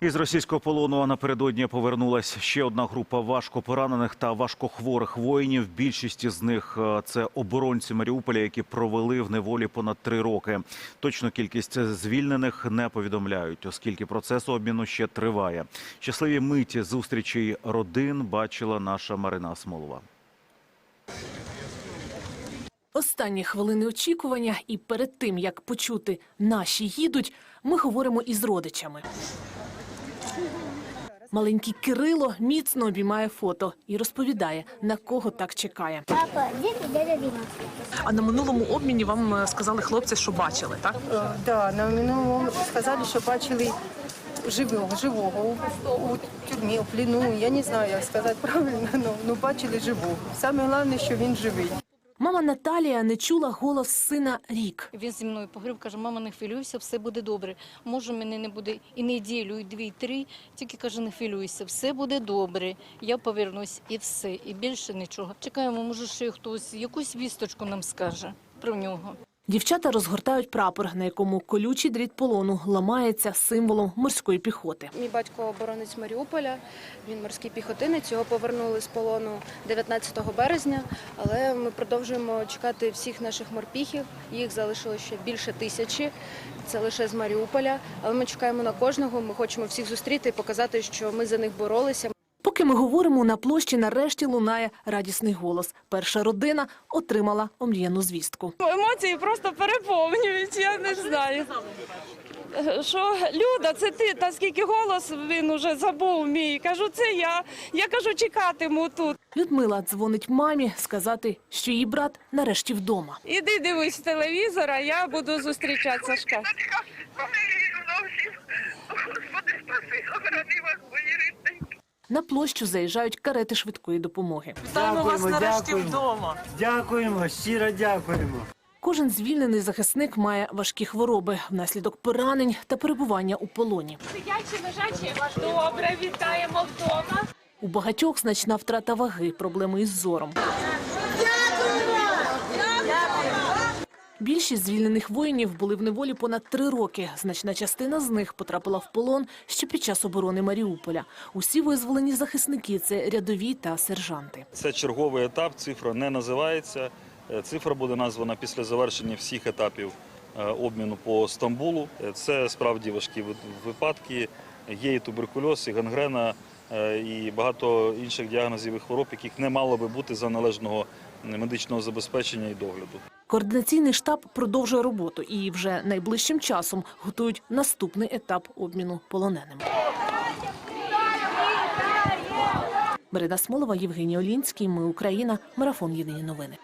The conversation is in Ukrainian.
Із російського полону напередодні повернулась ще одна група важко поранених та важкохворих воїнів. Більшість із них е, це оборонці Маріуполя, які провели в неволі понад три роки. Точну кількість звільнених не повідомляють, оскільки процес обміну ще триває. Щасливі миті зустрічей родин бачила наша Марина Смолова. Останні хвилини очікування, і перед тим як почути наші їдуть, ми говоримо із родичами. Маленький Кирило міцно обіймає фото і розповідає, на кого так чекає. Папа, діти, дядя Діма. А на минулому обміні вам е, сказали хлопці, що бачили, так? Е, Да, на минулому сказали, що бачили живого, живого у, у тюрмі, у пліну. Я не знаю, як сказати правильно, але ну, бачили живого. Саме головне, що він живий. Мама Наталія не чула голос сина рік. Він зі мною поговорив, каже, мама, не хвилюйся, все буде добре. Може, мене не буде і неділю, і дві, і три. Тільки каже, не хвилюйся, все буде добре. Я повернусь і все, і більше нічого. Чекаємо, може, ще хтось якусь вісточку нам скаже про нього. Дівчата розгортають прапор, на якому колючий дріт полону ламається символом морської піхоти. Мій батько оборонець Маріуполя, він морський піхотинець. Його повернули з полону 19 березня. Але ми продовжуємо чекати всіх наших морпіхів. Їх залишилося ще більше тисячі. Це лише з Маріуполя. Але ми чекаємо на кожного. Ми хочемо всіх зустріти і показати, що ми за них боролися. Поки ми говоримо, на площі нарешті лунає радісний голос. Перша родина отримала омріяну звістку. Емоції просто переповнюють, я не знаю. Що Люда, це ти, та скільки голос він уже забув мій. Кажу, це я. Я кажу, чекатиму тут. Людмила дзвонить мамі сказати, що її брат нарешті вдома. Іди дивись телевізор, а я буду зустрічати Сашка. На площу заїжджають карети швидкої допомоги. Дякуємо, вдома. Дякуємо, щиро дякуємо. Кожен звільнений захисник має важкі хвороби внаслідок поранень та перебування у полоні. Сидячі, лежачі, добре, вітаємо вдома. У багатьох значна втрата ваги, проблеми із зором. Більшість звільнених воїнів були в неволі понад три роки. Значна частина з них потрапила в полон ще під час оборони Маріуполя. Усі визволені захисники це рядові та сержанти. Це черговий етап, цифра не називається. Е, Цифра буде названа після завершення всіх етапів е, обміну по Стамбулу. Е, Це справді важкі випадки. Є і туберкульоз, і гангрена, і багато інших діагнозів і хвороб, яких не мало би бути за належного медичного забезпечення і догляду. Координаційний штаб продовжує роботу і вже найближчим часом готують наступний етап обміну полоненими. Марина Смолова, Євгеній Олінський. Ми Україна. Марафон. Єдині новини.